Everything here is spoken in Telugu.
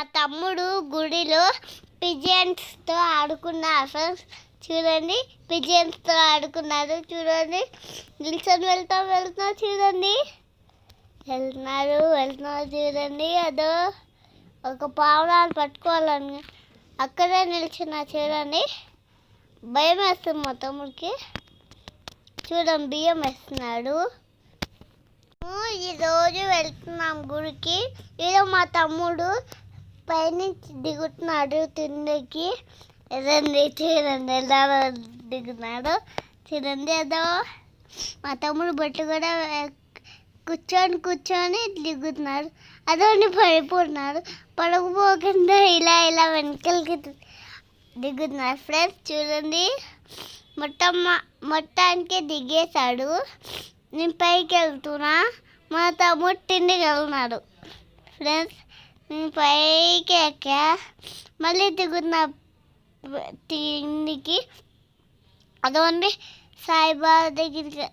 మా తమ్ముడు గుడిలో పిజియన్స్తో ఆడుకున్నారు ఫ్రెండ్స్. చూడండి పిజియన్స్తో ఆడుకున్నారు. చూడండి నిల్చొని వెళ్తా వెళ్తున్నా చూడండి. వెళ్తున్నారు వెళ్తున్నారు చూడండి. అదో ఒక పావురాలు పట్టుకోవాలని అక్కడే నిల్చున్నా చూడండి. భయం వేస్తుంది మా తమ్ముడికి. చూడండి బియ్యం వేస్తున్నాడు. ఈరోజు ఈ రోజు వెళ్తున్నాం గుడికి. ఈరోజు మా తమ్ముడు పైనుంచి దిగుతున్నాడు తిండికి ఎదండి చూడండి ఎలా దిగుతున్నాడు. చూడండి ఏదో మా తమ్ముడు బొట్టు కూడా కూర్చొని కూర్చొని దిగుతున్నాడు. అదోని పడిపోతున్నాడు. పడకపోకుండా ఇలా ఇలా వెనకలకి దిగుతున్నారు ఫ్రెండ్స్ చూడండి. మొత్తం మొత్తానికి దిగేశాడు. నేను పైకి వెళ్తున్నా. మా తమ్ముడు తిండికి వెళ్తున్నాడు. ఫ్రెండ్స్ పైకి ఎక్కా. మళ్ళీ దిగుతున్న తిండికి. అదోండి సాయిబాబా దగ్గరికి